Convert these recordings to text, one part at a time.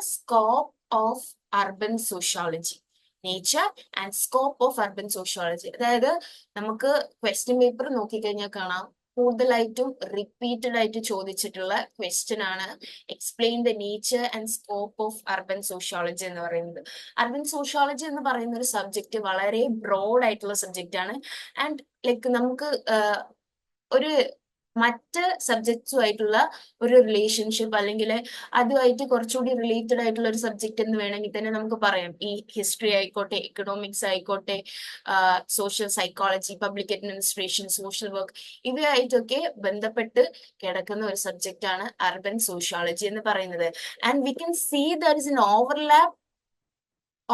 Scope of urban sociology nature and scope of urban sociology അതായത് നമുക്ക് question paper നോക്കിക്കഴിഞ്ഞാൽ കാണാം. കൂടുതലായിട്ടും റിപ്പീറ്റഡ് ആയിട്ട് ചോദിച്ചിട്ടുള്ള ക്വസ്റ്റ്യൻ ആണ് explain the nature and scope of urban sociology എന്ന് പറയുന്നത്. അർബൻ സോഷ്യോളജി എന്ന് പറയുന്ന ഒരു സബ്ജക്റ്റ് വളരെ ബ്രോഡ് ആയിട്ടുള്ള സബ്ജക്റ്റ് ആണ്. ആൻഡ് ലൈക്ക് നമുക്ക് ഒരു മറ്റ് സബ്ജക്ട്സുമായിട്ടുള്ള ഒരു റിലേഷൻഷിപ്പ് അല്ലെങ്കിൽ അതുമായിട്ട് കുറച്ചുകൂടി റിലേറ്റഡ് ആയിട്ടുള്ള ഒരു സബ്ജക്ട് എന്ന് വേണമെങ്കിൽ തന്നെ നമുക്ക് പറയാം. ഈ ഹിസ്റ്ററി ആയിക്കോട്ടെ എക്കണോമിക്സ് ആയിക്കോട്ടെ social psychology public administration social work ഇവയായിട്ടൊക്കെ ബന്ധപ്പെട്ട് കിടക്കുന്ന ഒരു സബ്ജക്റ്റ് ആണ് അർബൻ സോഷ്യോളജി എന്ന് പറയുന്നത്. And we can see there is an overlap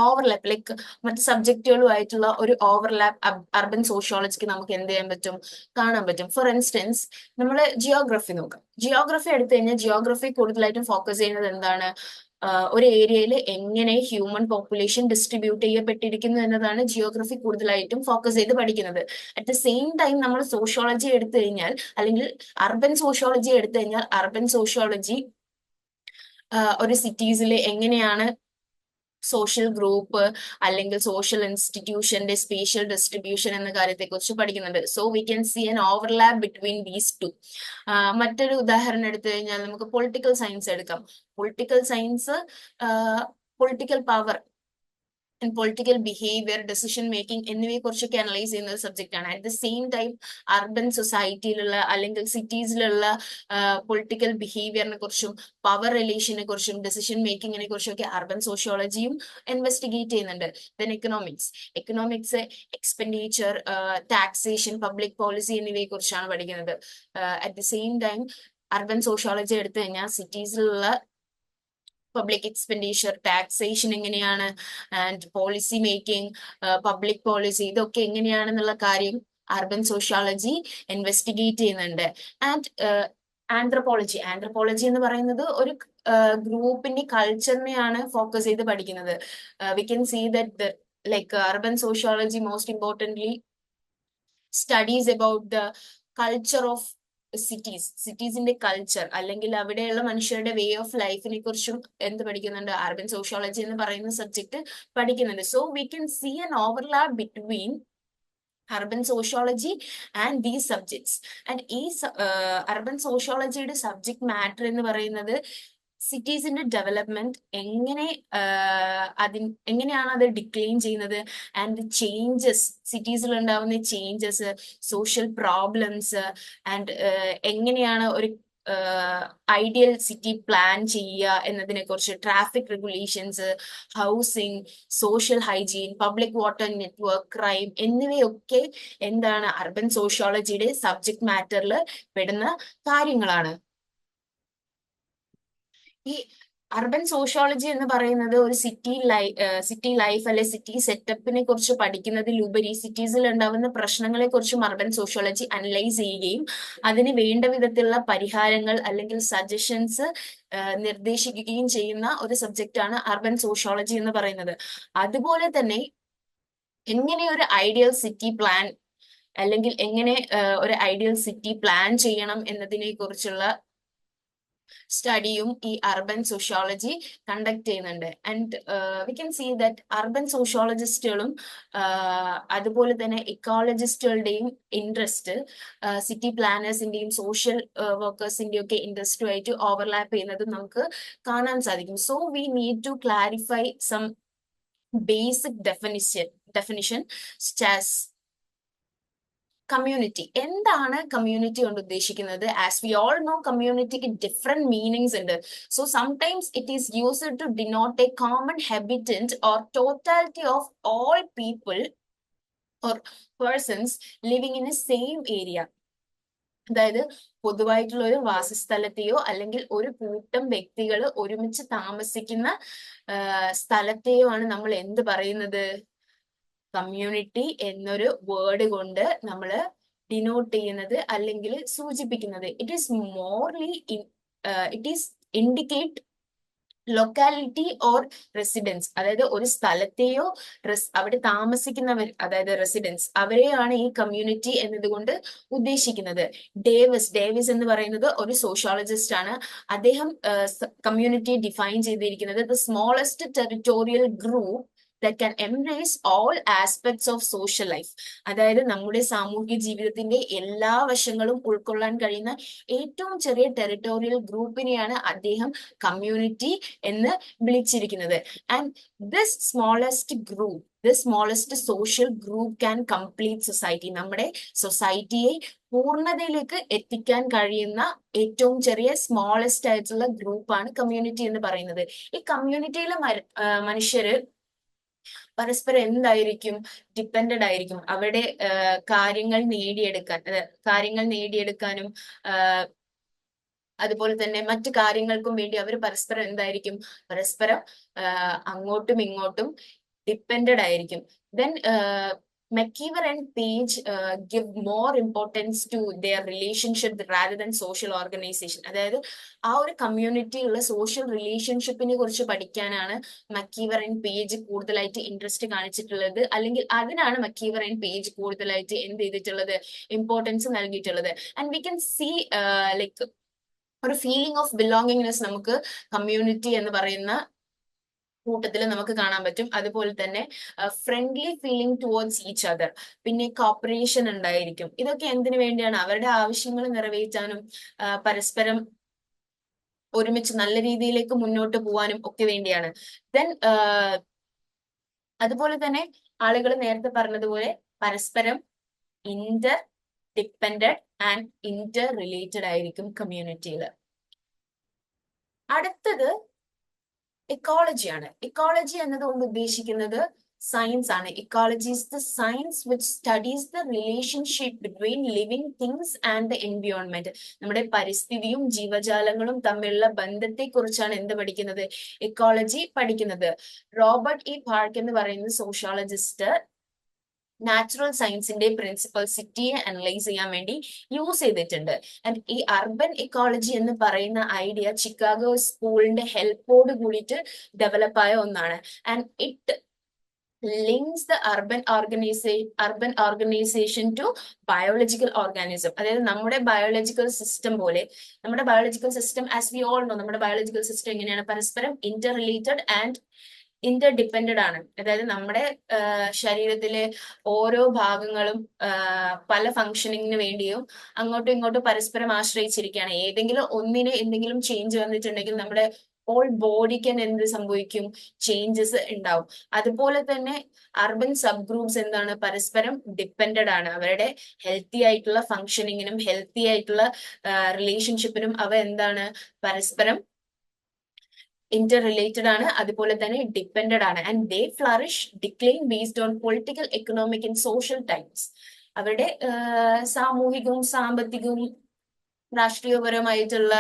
overlap like മറ്റ് സബ്ജക്റ്റുകളുമായിട്ടുള്ള ഒരു ഓവർലാപ്പ് അർബൻ സോഷ്യോളജിക്ക് നമുക്ക് എന്ത് ചെയ്യാൻ പറ്റും? കാണാൻ പറ്റും. ഫോർ ഇൻസ്റ്റൻസ് നമ്മൾ ജിയോഗ്രഫി നോക്കാം. ജിയോഗ്രഫി എടുത്തു കഴിഞ്ഞാൽ ജിയോഗ്രഫി കൂടുതലായിട്ടും ഫോക്കസ് ചെയ്യുന്നത് എന്താണ്? ഒരു ഏരിയയിൽ എങ്ങനെ ഹ്യൂമൻ പോപ്പുലേഷൻ ഡിസ്ട്രിബ്യൂട്ട് ചെയ്യപ്പെട്ടിരിക്കുന്നു എന്നതാണ് ജിയോഗ്രഫി കൂടുതലായിട്ടും ഫോക്കസ് ചെയ്ത് പഠിക്കുന്നത്. അറ്റ് ദ സെയിം ടൈം നമ്മൾ സോഷ്യോളജി എടുത്തു കഴിഞ്ഞാൽ അല്ലെങ്കിൽ അർബൻ സോഷ്യോളജി എടുത്തു കഴിഞ്ഞാൽ അർബൻ സോഷ്യോളജി ഒരു സിറ്റീസിൽ എങ്ങനെയാണ് സോഷ്യൽ ഗ്രൂപ്പ് അല്ലെങ്കിൽ സോഷ്യൽ ഇൻസ്റ്റിറ്റ്യൂഷന്റെ സ്പേഷ്യൽ ഡിസ്ട്രിബ്യൂഷൻ എന്ന കാര്യത്തെക്കുറിച്ച് പഠിക്കുന്നുണ്ട്. So we can see an overlap between these two മറ്റൊരു ഉദാഹരണം എടുത്തു കഴിഞ്ഞാൽ നമുക്ക് പൊളിറ്റിക്കൽ സയൻസ് എടുക്കാം. Political science political power political behaviour decision making എന്നിവയെ കുറിച്ചൊക്കെ അനലൈസ് ചെയ്യുന്ന ഒരു സബ്ജക്റ്റ് ആണ്. At the same time urban സൊസൈറ്റിയിലുള്ള അല്ലെങ്കിൽ സിറ്റീസിലുള്ള പൊളിറ്റിക്കൽ ബിഹേവിയറിനെ കുറിച്ചും പവർ റിലേഷനെ കുറിച്ചും ഡെസിഷൻ മേക്കിങ്ങിനെ കുറിച്ചും ഒക്കെ അർബൻ സോഷ്യോളജിയും ഇൻവെസ്റ്റിഗേറ്റ് ചെയ്യുന്നുണ്ട്. Then economics economics expenditure taxation public policy എന്നിവയെ കുറിച്ചാണ് പഠിക്കുന്നത്. At the same time urban sociology എടുത്തു കഴിഞ്ഞാൽ സിറ്റീസിലുള്ള പബ്ലിക് എക്സ്പെൻഡിച്ചർ ടാക്സേഷൻ എങ്ങനെയാണ് and policy making public policy ഇതൊക്കെ എങ്ങനെയാണെന്നുള്ള കാര്യം അർബൻ സോഷ്യോളജി ഇൻവെസ്റ്റിഗേറ്റ് ചെയ്യുന്നുണ്ട്. ആൻഡ് ആന്ത്രപ്പോളജി ആന്ത്രപ്പോളജി എന്ന് പറയുന്നത് ഒരു ഗ്രൂപ്പിന്റെ കൾച്ചറിനെയാണ് ഫോക്കസ് ചെയ്ത് പഠിക്കുന്നത്. We can see that like urban sociology most importantly studies about the culture of cities സിറ്റീസിന്റെ culture അല്ലെങ്കിൽ അവിടെയുള്ള മനുഷ്യരുടെ വേ ഓഫ് ലൈഫിനെ കുറിച്ചും എന്ത് പഠിക്കുന്നുണ്ട്? അർബൻ സോഷ്യോളജി എന്ന് പറയുന്ന സബ്ജക്ട് പഠിക്കുന്നുണ്ട്. So we can see an overlap between urban sociology and these subjects and ഈ അർബൻ സോഷ്യോളജിയുടെ സബ്ജക്ട് മാറ്റർ എന്ന് പറയുന്നത് സിറ്റീസിന്റെ ഡെവലപ്മെന്റ് എങ്ങനെ അതിന് എങ്ങനെയാണ് അത് ഡിക്ലൈൻ ചെയ്യുന്നത്? ആൻഡ് ചേഞ്ചസ് സിറ്റീസിൽ ഉണ്ടാവുന്ന ചേഞ്ചസ് സോഷ്യൽ പ്രോബ്ലംസ് ആൻഡ് എങ്ങനെയാണ് ഒരു ഐഡിയൽ സിറ്റി പ്ലാൻ ചെയ്യുക എന്നതിനെ കുറിച്ച് traffic regulations housing social hygiene public water network crime എന്നിവയൊക്കെ എന്താണ് അർബൻ സോഷ്യോളജിയുടെ സബ്ജക്ട് മാറ്ററിൽ പെടുന്ന കാര്യങ്ങളാണ്. ഈ അർബൻ സോഷ്യോളജി എന്ന് പറയുന്നത് ഒരു സിറ്റി ലൈ സിറ്റി ലൈഫ് അല്ലെ സിറ്റി സെറ്റപ്പിനെ കുറിച്ച് പഠിക്കുന്നതിലുപരി സിറ്റീസിൽ ഉണ്ടാവുന്ന പ്രശ്നങ്ങളെ കുറിച്ചും അർബൻ സോഷ്യോളജി അനലൈസ് ചെയ്യുകയും അതിന് വേണ്ട വിധത്തിലുള്ള പരിഹാരങ്ങൾ അല്ലെങ്കിൽ സജഷൻസ് നിർദ്ദേശിക്കുകയും ചെയ്യുന്ന ഒരു സബ്ജക്റ്റ് ആണ് അർബൻ സോഷ്യോളജി എന്ന് പറയുന്നത്. അതുപോലെ തന്നെ എങ്ങനെ ഒരു ഐഡിയൽ സിറ്റി പ്ലാൻ അല്ലെങ്കിൽ എങ്ങനെ ഒരു ഐഡിയൽ സിറ്റി പ്ലാൻ ചെയ്യണം എന്നതിനെ കുറിച്ചുള്ള സ്റ്റഡിയും ഈ അർബൻ സോഷ്യോളജി കണ്ടക്ട് ചെയ്യുന്നുണ്ട്. And we can see that urban സോഷ്യോളജിസ്റ്റുകളും അതുപോലെ തന്നെ ഇക്കോളജിസ്റ്റുകളുടെയും ഇൻട്രസ്റ്റ് സിറ്റി പ്ലാനേഴ്സിന്റെയും സോഷ്യൽ വർക്കേഴ്സിന്റെയും ഒക്കെ ഇൻട്രസ്റ്റുമായിട്ട് ഓവർലാപ്പ് ചെയ്യുന്നത് നമുക്ക് കാണാൻ സാധിക്കും. So we need to clarify some basic definition definition stars community എന്താണ് കമ്മ്യൂണിറ്റി കൊണ്ട് ഉദ്ദേശിക്കുന്നത്? ആസ് വി ഓൾ നോ കമ്മ്യൂണിറ്റിക്ക് ഡിഫറെന്റ് മീനിങ്സ് ഉണ്ട്. So sometimes it is used to denote a common habitant or totality of all people or persons living in a same area അതായത് പൊതുവായിട്ടുള്ള ഒരു വാസസ്ഥലത്തെയോ അല്ലെങ്കിൽ ഒരു കൂട്ടം വ്യക്തികൾ ഒരുമിച്ച് താമസിക്കുന്ന സ്ഥലത്തെയോ ആണ് നമ്മൾ എന്ത് പറയുന്നത്? കമ്മ്യൂണിറ്റി എന്നൊരു വേർഡ് കൊണ്ട് നമ്മൾ ഡിനോട്ട് ചെയ്യുന്നത് അല്ലെങ്കിൽ സൂചിപ്പിക്കുന്നത്. It is merely it is indicate locality or residence അതായത് ഒരു സ്ഥലത്തെയോ അവിടെ താമസിക്കുന്നവർ അതായത് റെസിഡൻസ് അവരെയാണ് ഈ കമ്മ്യൂണിറ്റി എന്നതുകൊണ്ട് ഉദ്ദേശിക്കുന്നത്. ഡേവിസ് ഡേവിസ് എന്ന് പറയുന്നത് ഒരു സോഷ്യോളജിസ്റ്റ് ആണ്. അദ്ദേഹം കമ്മ്യൂണിറ്റി ഡിഫൈൻ ചെയ്തിരിക്കുന്നത്. The smallest territorial group that can embrace all aspects of social life അതായത് നമ്മുടെ സാമൂഹിക ജീവിതത്തിന്റെ എല്ലാ വശങ്ങളും ഉൾക്കൊള്ളാൻ കഴിയുന്ന ഏറ്റവും ചെറിയ ടെറിട്ടോറിയൽ ഗ്രൂപ്പിനെയാണ് അദ്ദേഹം കമ്മ്യൂണിറ്റി എന്ന് വിളിച്ചിരിക്കുന്നത്. And this smallest group the smallest social group can complete society നമ്മുടെ സൊസൈറ്റിയെ പൂർണതയിലേക്ക് എത്തിക്കാൻ കഴിയുന്ന ഏറ്റവും ചെറിയ സ്മോളസ്റ്റ് ആയിട്ടുള്ള ഗ്രൂപ്പാണ് കമ്മ്യൂണിറ്റി എന്ന് പറയുന്നത്. ഈ കമ്മ്യൂണിറ്റിയിലെ മനുഷ്യര് പരസ്പരം എന്തായിരിക്കും ഡിപ്പെൻഡഡ് ആയിരിക്കും. അവരുടെ കാര്യങ്ങൾ നേടിയെടുക്കാൻ കാര്യങ്ങൾ നേടിയെടുക്കാനും അതുപോലെ തന്നെ മറ്റു കാര്യങ്ങൾക്കും വേണ്ടി അവർ പരസ്പരം എന്തായിരിക്കും? പരസ്പരം അങ്ങോട്ടും ഇങ്ങോട്ടും ഡിപ്പെൻഡഡ് ആയിരിക്കും. Then McKeever and Page uh, give more importance to their relationship rather than social organization. അതായത് ആ ഒരു കമ്മ്യൂണിറ്റിയുള്ള സോഷ്യൽ റിലേഷൻഷിപ്പിനെ കുറിച്ച് പഠിക്കാനാണ് മക്കീവർ ആൻഡ് പേജ് കൂടുതലായിട്ട് ഇൻട്രസ്റ്റ് കാണിച്ചിട്ടുള്ളത് അല്ലെങ്കിൽ അതിനാണ് മക്കീവർ ആൻഡ് പേജ് കൂടുതലായിട്ട് എന്ത് ചെയ്തിട്ടുള്ളത് ഇമ്പോർട്ടൻസ് നൽകിയിട്ടുള്ളത് and we can see like ഒരു ഫീലിംഗ് ഓഫ് ബിലോങ്ങിങ്നെസ് നമുക്ക് കമ്മ്യൂണിറ്റി എന്ന് പറയുന്ന കൂട്ടത്തിൽ നമുക്ക് കാണാൻ പറ്റും. അതുപോലെ തന്നെ friendly feeling towards each other പിന്നെ കോപ്പറേഷൻ ഉണ്ടായിരിക്കും. ഇതൊക്കെ എന്തിനു വേണ്ടിയാണ്? അവരുടെ ആവശ്യങ്ങൾ നിറവേറ്റാനും പരസ്പരം ഒരുമിച്ച് നല്ല രീതിയിലേക്ക് മുന്നോട്ട് പോവാനും ഒക്കെ വേണ്ടിയാണ്. ദെൻ അതുപോലെ തന്നെ ആളുകൾ നേരത്തെ പറഞ്ഞതുപോലെ പരസ്പരം interdepend and interrelated ആയിരിക്കും കമ്മ്യൂണിറ്റിയിൽ അടുത്തത് ഇക്കോളജിയാണ് ഇക്കോളജി എന്നതുകൊണ്ട് ഉദ്ദേശിക്കുന്നത് സയൻസ് ആണ്. Ecology is the science which studies the relationship between living things and the environment നമ്മുടെ പരിസ്ഥിതിയും ജീവജാലങ്ങളും തമ്മിലുള്ള ബന്ധത്തെ കുറിച്ചാണ് എന്ത് പഠിക്കുന്നത്? ഇക്കോളജി പഠിക്കുന്നത്. റോബർട്ട് ഇ പാർക്ക് എന്ന് പറയുന്ന സോഷ്യോളജിസ്റ്റ് നാച്ചുറൽ സയൻസിന്റെ പ്രിൻസിപ്പൽ സിറ്റിയെ അനലൈസ് ചെയ്യാൻ വേണ്ടി യൂസ് ചെയ്തിട്ടുണ്ട്. ആൻഡ് ഈ അർബൻ ഇക്കോളജി എന്ന് പറയുന്ന ഐഡിയ ചിക്കാഗോ സ്കൂളിന്റെ ഹെൽപ്പോട് കൂടിയിട്ട് ഡെവലപ്പ് ആയ ഒന്നാണ്. And it links the urban ഓർഗനൈസേ urban organisation to biological organism അതായത് നമ്മുടെ ബയോളജിക്കൽ സിസ്റ്റം പോലെ നമ്മുടെ biological system as we all know നമ്മുടെ ബയോളജിക്കൽ സിസ്റ്റം എങ്ങനെയാണ്? പരസ്പരം interrelated and Inter depended ആണ്. അതായത് നമ്മുടെ ശരീരത്തിലെ ഓരോ ഭാഗങ്ങളും പല ഫങ്ഷനിങ്ങിന് വേണ്ടിയും അങ്ങോട്ടും ഇങ്ങോട്ടും പരസ്പരം ആശ്രയിച്ചിരിക്കുകയാണ്. ഏതെങ്കിലും ഒന്നിന് എന്തെങ്കിലും ചേഞ്ച് വന്നിട്ടുണ്ടെങ്കിൽ നമ്മുടെ ഓൾ ബോഡിക്ക് തന്നെ എന്ത് സംഭവിക്കും? ചേഞ്ചസ് ഉണ്ടാവും. അതുപോലെ തന്നെ അർബൻ സബ് ഗ്രൂപ്പ്സ് എന്താണ്? പരസ്പരം ഡിപ്പെൻഡഡ് ആണ്. അവരുടെ ഹെൽത്തി ആയിട്ടുള്ള ഫങ്ഷനിങ്ങിനും ഹെൽത്തി ആയിട്ടുള്ള റിലേഷൻഷിപ്പിനും അവ എന്താണ്? പരസ്പരം ഇന്റർ റിലേറ്റഡ് ആണ് അതുപോലെ തന്നെ ഡിപ്പെൻഡഡ് ആണ്. And they flourish decline based on political economic and social times അവരുടെ സാമൂഹികവും സാമ്പത്തികവും രാഷ്ട്രീയപരമായിട്ടുള്ള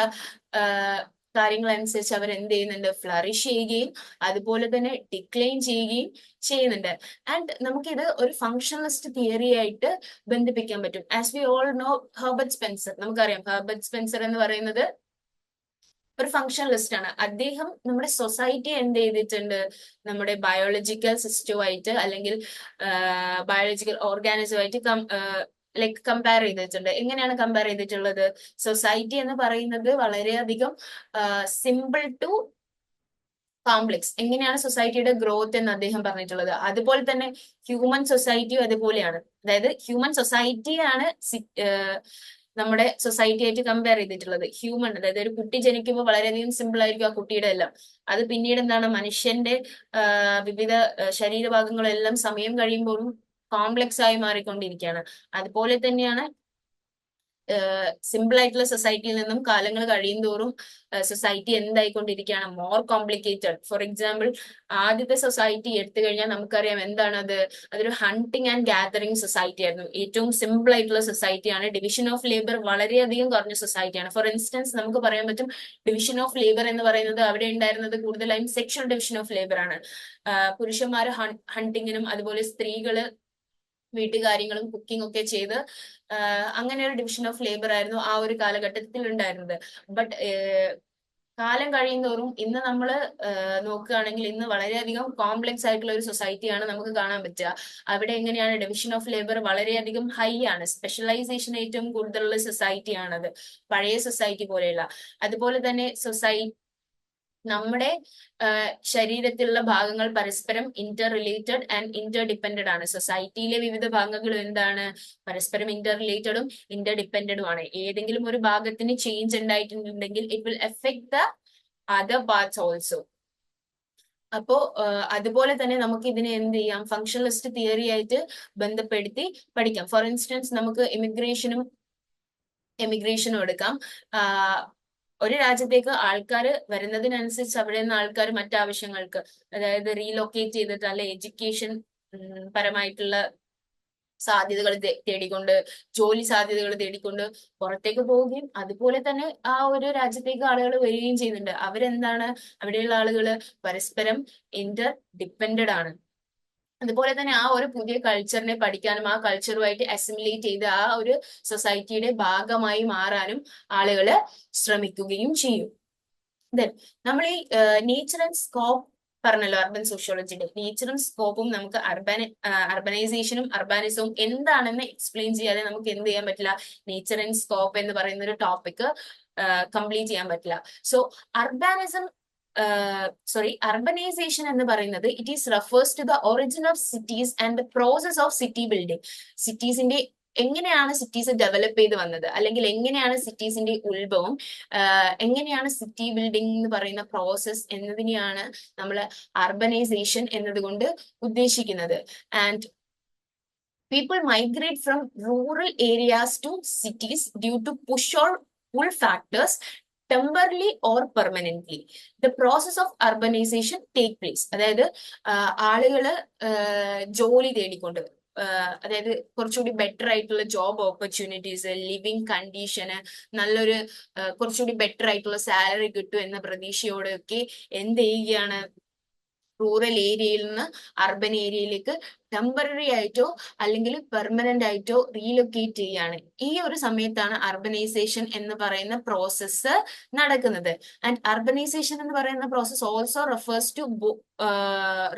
കാര്യങ്ങൾ അനുസരിച്ച് അവർ എന്ത് ചെയ്യുന്നുണ്ട്? ഫ്ലറിഷ് ചെയ്യുകയും അതുപോലെ തന്നെ ഡിക്ലൈൻ ചെയ്യുകയും ചെയ്യുന്നുണ്ട്. ആൻഡ് നമുക്കിത് ഒരു ഫങ്ഷണലിസ്റ്റ് തിയറി ആയിട്ട് ബന്ധിപ്പിക്കാൻ പറ്റും. As we all know Herbert Spencer നമുക്കറിയാം. ഹെർബർട്ട് സ്പെൻസർ എന്ന് പറയുന്നത് ഒരു ഫംഗ്ഷൻ ലിസ്റ്റ് ആണ്. അദ്ദേഹം നമ്മുടെ സൊസൈറ്റി എന്ത് ചെയ്തിട്ടുണ്ട്? നമ്മുടെ ബയോളജിക്കൽ സിസ്റ്റവുമായിട്ട് അല്ലെങ്കിൽ ബയോളജിക്കൽ ഓർഗാനിസമായിട്ട് ലൈക്ക് കമ്പയർ ചെയ്തിട്ടുണ്ട്. എങ്ങനെയാണ് കമ്പയർ ചെയ്തിട്ടുള്ളത്? സൊസൈറ്റി എന്ന് പറയുന്നത് വളരെയധികം സിമ്പിൾ ടു കോംപ്ലക്സ് എങ്ങനെയാണ് സൊസൈറ്റിയുടെ ഗ്രോത്ത് എന്ന് അദ്ദേഹം പറഞ്ഞിട്ടുള്ളത്? അതുപോലെ തന്നെ ഹ്യൂമൻ സൊസൈറ്റിയും അതുപോലെയാണ്. അതായത് ഹ്യൂമൻ സൊസൈറ്റിയാണ് നമ്മുടെ സൊസൈറ്റി ആയിട്ട് കമ്പയർ ചെയ്തിട്ടുള്ളത്. ഹ്യൂമൻ അതായത് ഒരു കുട്ടി ജനിക്കുമ്പോൾ വളരെയധികം സിമ്പിൾ ആയിരിക്കും ആ കുട്ടിയുടെ എല്ലാം. അത് പിന്നീട് എന്താണ്? മനുഷ്യന്റെ വിവിധ ശരീരഭാഗങ്ങളെല്ലാം സമയം കഴിയുമ്പോഴും കോംപ്ലക്സ് ആയി മാറിക്കൊണ്ടിരിക്കുകയാണ്. അതുപോലെ തന്നെയാണ് സിമ്പിൾ ആയിട്ടുള്ള സൊസൈറ്റിയിൽ നിന്നും കാലങ്ങൾ കഴിയും തോറും സൊസൈറ്റി എന്തായിക്കൊണ്ടിരിക്കുകയാണ്? മോർ കോംപ്ലിക്കേറ്റഡ് ഫോർ എക്സാമ്പിൾ ആദ്യത്തെ സൊസൈറ്റി എടുത്തു കഴിഞ്ഞാൽ നമുക്കറിയാം എന്താണ് അത് അതൊരു ഹണ്ടിങ് ആൻഡ് ഗാദറിങ് സൊസൈറ്റി ആയിരുന്നു. ഏറ്റവും സിമ്പിൾ ആയിട്ടുള്ള സൊസൈറ്റിയാണ് ഡിവിഷൻ ഓഫ് ലേബർ വളരെയധികം കുറഞ്ഞ സൊസൈറ്റിയാണ് ഫോർ ഇൻസ്റ്റൻസ് നമുക്ക് പറയാൻ പറ്റും ഡിവിഷൻ ഓഫ് ലേബർ എന്ന് പറയുന്നത് അവിടെ ഉണ്ടായിരുന്നത് കൂടുതലായും സെക്ഷൽ ഡിവിഷൻ ഓഫ് ലേബർ ആണ്. പുരുഷന്മാർ ഹണ്ടിങ്ങിനും അതുപോലെ സ്ത്രീകൾ വീട്ടുകാര്യങ്ങളും കുക്കിംഗ് ഒക്കെ ചെയ്ത് അങ്ങനെ ഒരു ഡിവിഷൻ ഓഫ് ലേബർ ആയിരുന്നു ആ ഒരു കാലഘട്ടത്തിൽ ഉണ്ടായിരുന്നത്. ബട്ട് കാലം കഴിയുന്തോറും ഇന്ന് നമ്മൾ നോക്കുകയാണെങ്കിൽ ഇന്ന് വളരെയധികം കോംപ്ലക്സ് ആയിട്ടുള്ള ഒരു സൊസൈറ്റിയാണ് നമുക്ക് കാണാൻ പറ്റുക. അവിടെ എങ്ങനെയാണ് ഡിവിഷൻ ഓഫ് ലേബർ വളരെയധികം ഹൈ ആണ്. സ്പെഷ്യലൈസേഷൻ ഏറ്റവും കൂടുതലുള്ള സൊസൈറ്റിയാണത് പഴയ സൊസൈറ്റി പോലെയുള്ള അതുപോലെ തന്നെ സൊസൈറ്റി നമ്മുടെ ശരീരത്തിലുള്ള ഭാഗങ്ങൾ പരസ്പരം interrelated and Inter depended ആണ് സൊസൈറ്റിയിലെ വിവിധ ഭാഗങ്ങൾ എന്താണ്? പരസ്പരം ഇന്റർ റിലേറ്റഡും ഇന്റർ ഡിപ്പെൻഡഡും ആണ്. ഏതെങ്കിലും ഒരു ഭാഗത്തിന് ചേഞ്ച് ഉണ്ടായിട്ടുണ്ടെങ്കിൽ it will affect the other parts also അപ്പോ അതുപോലെ തന്നെ നമുക്ക് ഇതിനെ എന്ത് ചെയ്യാം? ഫങ്ഷണലിസ്റ്റ് തിയറി ആയിട്ട് ബന്ധപ്പെടുത്തി പഠിക്കാം. ഫോർ ഇൻസ്റ്റൻസ് നമുക്ക് ഇമിഗ്രേഷനും എമിഗ്രേഷനും എടുക്കാം. ഒരു രാജ്യത്തേക്ക് ആൾക്കാർ വരുന്നതിനനുസരിച്ച് അവിടെ നിന്ന് ആൾക്കാർ മറ്റാവശ്യങ്ങൾക്ക് അതായത് റീലൊക്കേറ്റ് ചെയ്തിട്ട് അല്ലെ എഡ്യൂക്കേഷൻ പരമായിട്ടുള്ള സാധ്യതകൾ തേടിക്കൊണ്ട് ജോലി സാധ്യതകൾ തേടിക്കൊണ്ട് പുറത്തേക്ക് പോവുകയും അതുപോലെ തന്നെ ആ ഒരു രാജ്യത്തേക്ക് ആളുകൾ വരികയും ചെയ്യുന്നുണ്ട്. അവരെന്താണ്? അവിടെയുള്ള ആളുകൾ പരസ്പരം ഇന്റർ ഡിപ്പെൻഡഡ് ആണ്. അതുപോലെ തന്നെ ആ ഒരു പുതിയ കൾച്ചറിനെ പഠിക്കാനും ആ കൾച്ചറുമായിട്ട് അസിമുലേറ്റ് ചെയ്ത് ആ ഒരു സൊസൈറ്റിയുടെ ഭാഗമായി മാറാനും ആളുകൾ ശ്രമിക്കുകയും ചെയ്യും. ദെൻ നമ്മൾ ഈ നേച്ചർ ആൻഡ് സ്കോപ്പ് പറഞ്ഞല്ലോ അർബൻ സോഷ്യോളജിയുടെ നേച്ചറും സ്കോപ്പും നമുക്ക് അർബൻ അർബനൈസേഷനും അർബാനിസവും എന്താണെന്ന് എക്സ്പ്ലെയിൻ ചെയ്യാതെ നമുക്ക് എന്ത് ചെയ്യാൻ പറ്റില്ല? നേച്ചർ ആൻഡ് സ്കോപ്പ് എന്ന് പറയുന്ന ഒരു ടോപ്പിക് കംപ്ലീറ്റ് ചെയ്യാൻ പറ്റില്ല. സോ അർബാനിസം സോറി അർബനൈസേഷൻ എന്ന് പറയുന്നത് it is refers to the origin of cities and the process of city building സിറ്റീസിന്റെ എങ്ങനെയാണ് സിറ്റീസ് ഡെവലപ്പ് ചെയ്ത് വന്നത്? അല്ലെങ്കിൽ എങ്ങനെയാണ് സിറ്റീസിന്റെ ഉത്ഭവം? എങ്ങനെയാണ് സിറ്റി ബിൽഡിംഗ് എന്ന് പറയുന്ന പ്രോസസ് എന്നതിനെയാണ് നമ്മൾ അർബനൈസേഷൻ എന്നതുകൊണ്ട് ഉദ്ദേശിക്കുന്നത്. And people migrate from rural areas to cities due to push or pull factors temporarily or permanently the process of urbanisation take place അതായത് ആളുകൾ ജോലി തേടിക്കൊണ്ട് അതായത് കുറച്ചുകൂടി ബെറ്റർ ആയിട്ടുള്ള ജോബ് ഓപ്പർച്യൂണിറ്റീസ് ലിവിങ് കണ്ടീഷന് നല്ലൊരു കുറച്ചുകൂടി ബെറ്റർ ആയിട്ടുള്ള സാലറി കിട്ടും എന്ന പ്രതീക്ഷയോടെയൊക്കെ എന്ത് ചെയ്യുകയാണ്? റൂറൽ ഏരിയയിൽ നിന്ന് അർബൻ ഏരിയയിലേക്ക് ടെമ്പററി ആയിട്ടോ അല്ലെങ്കിൽ പെർമനന്റ് ആയിട്ടോ റീലൊക്കേറ്റ് ചെയ്യാണ് ഈ ഒരു സമയത്താണ് അർബനൈസേഷൻ എന്ന് പറയുന്ന പ്രോസസ്സ് നടക്കുന്നത്. ആൻഡ് അർബനൈസേഷൻ എന്ന് പറയുന്ന process also refers to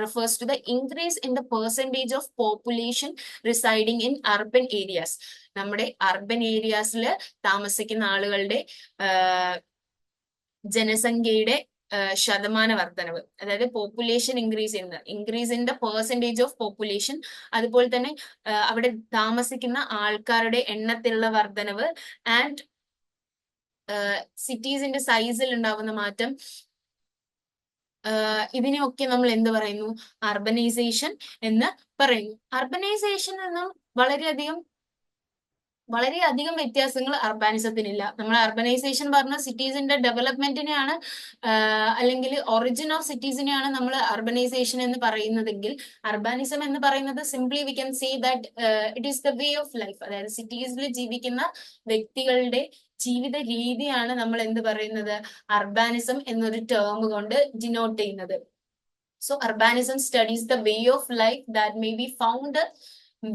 refers to the increase in the percentage of population residing in urban areas നമ്മുടെ അർബൻ ഏരിയാസിൽ താമസിക്കുന്ന ആളുകളുടെ ജനസംഖ്യയുടെ ശതമാന വർധനവ് അതായത് പോപ്പുലേഷൻ ഇൻക്രീസ് ചെയ്യുന്ന increase in the percentage of population അതുപോലെ തന്നെ അവിടെ താമസിക്കുന്ന ആൾക്കാരുടെ എണ്ണത്തിലുള്ള വർധനവ് ആൻഡ് സിറ്റീസിന്റെ സൈസിൽ ഉണ്ടാകുന്ന മാറ്റം. ഇതിനെയൊക്കെ നമ്മൾ എന്ത് പറയുന്നു? അർബനൈസേഷൻ എന്ന് പറയുന്നു. അർബനൈസേഷൻ എന്നും വളരെയധികം വളരെയധികം വ്യത്യാസങ്ങൾ അർബാനിസത്തിനില്ല. നമ്മൾ അർബനൈസേഷൻ പറഞ്ഞ സിറ്റീസിന്റെ ഡെവലപ്മെന്റിനെയാണ് അല്ലെങ്കിൽ ഒറിജിൻ ഓഫ് സിറ്റീസിനെയാണ് നമ്മൾ അർബനൈസേഷൻ എന്ന് പറയുന്നതെങ്കിൽ അർബാനിസം എന്ന് പറയുന്നത് simply we can say that it is the way of life. അതായത് സിറ്റീസിൽ ജീവിക്കുന്ന വ്യക്തികളുടെ ജീവിത രീതിയാണ് നമ്മൾ എന്ത് പറയുന്നത്? അർബാനിസം എന്നൊരു ടേം കൊണ്ട് ഡിനോട്ട് ചെയ്യുന്നത്. So urbanism studies the way of life that may be found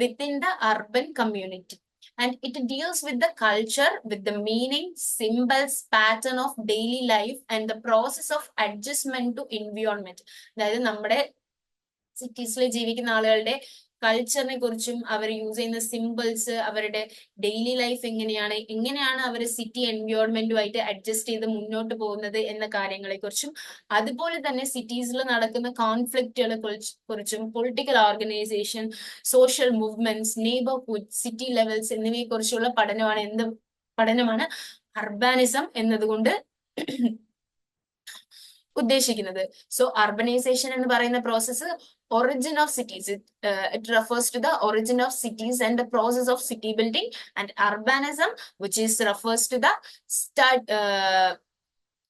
within the urban community and it deals with the culture, with the meaning, symbols, pattern of daily life and the process of adjustment to environment. അതായത് നമ്മുടെ സിറ്റീസിൽ ജീവിക്കുന്ന ആളുകളുടെ കൾച്ചറിനെ കുറിച്ചും അവർ use ചെയ്യുന്ന symbols അവരുടെ daily life എങ്ങനെയാണ് എങ്ങനെയാണ് അവർ സിറ്റി എൻവയോൺമെന്റുമായിട്ട് അഡ്ജസ്റ്റ് ചെയ്ത് മുന്നോട്ട് പോകുന്നത് എന്ന കാര്യങ്ങളെ കുറിച്ചും അതുപോലെ തന്നെ സിറ്റീസിൽ നടക്കുന്ന കോൺഫ്ലിക്റ്റുകളെ കുറിച്ചും political organisation social movements neighbourhood city levels എന്നിവയെ കുറിച്ചുള്ള പഠനമാണ് എന്ത് പഠനമാണ്? അർബാനിസം എന്നതുകൊണ്ട് ഉദ്ദേശിക്കുന്നത്. സോ അർബനൈസേഷൻ എന്ന് പറയുന്ന process origin of cities. It, uh, it refers to the origin of cities and the process of city building and urbanism, which is refers to the start, uh,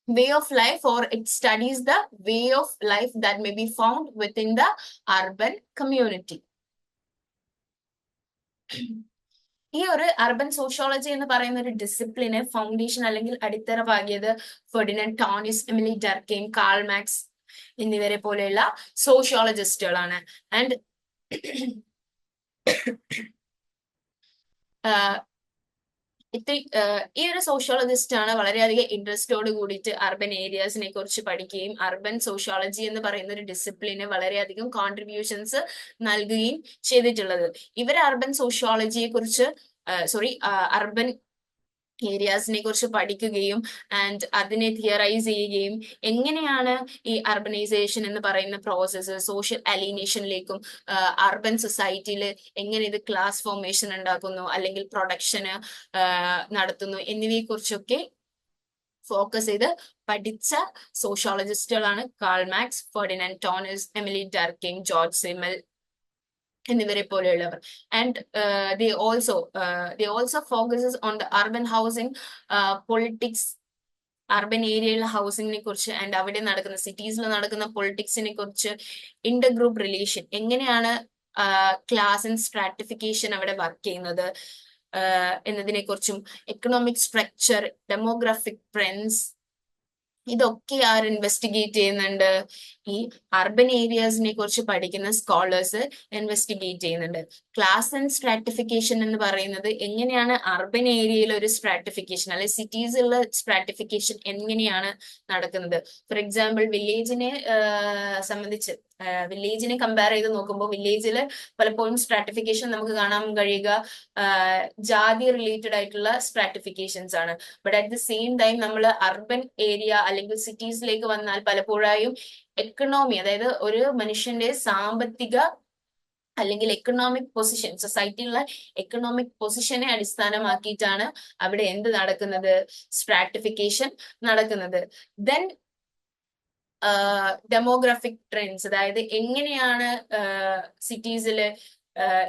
way of life or it studies the way of life that may be found within the urban community. ഈ ഒരു urban sociology എന്ന് പറയുന്ന ഒരു ഡിസിപ്ലിന് foundation അല്ലെങ്കിൽ അടിത്തറ പാകിയത് ഫെർഡിനൻ Tonnies Emily ഡർക്കെയിൻ Karl Marx എന്നിവരെ പോലെയുള്ള സോഷ്യോളജിസ്റ്റുകളാണ് and ഈ ഒരു സോഷ്യോളജിസ്റ്റ് ആണ് വളരെയധികം ഇൻട്രസ്റ്റോട് കൂടിയിട്ട് അർബൻ ഏരിയാസിനെ കുറിച്ച് പഠിക്കുകയും അർബൻ സോഷ്യോളജി എന്ന് പറയുന്ന ഒരു ഡിസിപ്ലിന് വളരെയധികം കോൺട്രിബ്യൂഷൻസ് നൽകുകയും ചെയ്തിട്ടുള്ളത്. ഇവർ അർബൻ സോഷ്യോളജിയെ കുറിച്ച് സോറി അർബൻ ഏരിയാസിനെ കുറിച്ച് പഠിക്കുകയും ആൻഡ് അതിനെ തിയറൈസ് ചെയ്യുകയും എങ്ങനെയാണ് ഈ അർബനൈസേഷൻ എന്ന് പറയുന്ന പ്രോസസ്സ് സോഷ്യൽ അലീനേഷനിലേക്കും അർബൻ സൊസൈറ്റിയിൽ എങ്ങനെ ഇത് ക്ലാസ് ഫോർമേഷൻ ഉണ്ടാക്കുന്നു അല്ലെങ്കിൽ പ്രൊഡക്ഷന് നടത്തുന്നു എന്നിവയെ കുറിച്ചൊക്കെ ഫോക്കസ് ചെയ്ത് പഠിച്ച സോഷ്യോളജിസ്റ്റുകളാണ് Karl Marx Ferdinand Tonnies Emile Durkheim George Simmel എന്നിവരെ പോലെയുള്ളവർ. And they also they also focuses on the urban housing politics urban ഏരിയയിലെ ഹൗസിങ്ങിനെ കുറിച്ച് ആൻഡ് അവിടെ നടക്കുന്ന സിറ്റീസിൽ നടക്കുന്ന പൊളിറ്റിക്സിനെ കുറിച്ച് ഇന്റർ ഗ്രൂപ്പ് റിലേഷൻ എങ്ങനെയാണ് ക്ലാസ് ആൻഡ് സ്ട്രാറ്റിഫിക്കേഷൻ അവിടെ വർക്ക് ചെയ്യുന്നത്? എന്നതിനെ കുറിച്ചും എക്കണോമിക് സ്ട്രക്ചർ ഡെമോഗ്രാഫിക് ട്രെൻഡ്സ് ഇതൊക്കെ ആർ ഇൻവെസ്റ്റിഗേറ്റ് ചെയ്യുന്നുണ്ട്? ഈ അർബൻ ഏരിയാസിനെ കുറിച്ച് പഠിക്കുന്ന സ്കോളേഴ്സ് ഇൻവെസ്റ്റിഗേറ്റ് ചെയ്യുന്നുണ്ട്. ക്ലാസ് ആൻഡ് സ്ട്രാറ്റിഫിക്കേഷൻ എന്ന് പറയുന്നത് എങ്ങനെയാണ് അർബൻ ഏരിയയിൽ ഒരു സ്ട്രാറ്റിഫിക്കേഷൻ അല്ലെ സിറ്റീസിലുള്ള സ്ട്രാറ്റിഫിക്കേഷൻ എങ്ങനെയാണ് നടക്കുന്നത്? ഫോർ എക്സാമ്പിൾ വില്ലേജിനെ സംബന്ധിച്ച് വില്ലേജിനെ കമ്പയർ ചെയ്ത് നോക്കുമ്പോൾ വില്ലേജിൽ പലപ്പോഴും സ്ട്രാറ്റിഫിക്കേഷൻ നമുക്ക് കാണാൻ കഴിയുക ജാതി റിലേറ്റഡ് ആയിട്ടുള്ള സ്ട്രാറ്റിഫിക്കേഷൻസ് ആണ്. But at the same time നമ്മൾ അർബൻ ഏരിയ അല്ലെങ്കിൽ സിറ്റീസിലേക്ക് വന്നാൽ പലപ്പോഴായും എക്കണോമി അതായത് ഒരു മനുഷ്യന്റെ സാമ്പത്തിക അല്ലെങ്കിൽ എക്കണോമിക് പൊസിഷൻ സൊസൈറ്റിയിലുള്ള എക്കണോമിക് പൊസിഷനെ അടിസ്ഥാനമാക്കിയിട്ടാണ് അവിടെ എന്ത് നടക്കുന്നത്? സ്ട്രാറ്റിഫിക്കേഷൻ നടക്കുന്നത്. ദെൻ ഡെമോഗ്രാഫിക് ട്രെൻഡ്സ് അതായത് എങ്ങനെയാണ് സിറ്റീസിൽ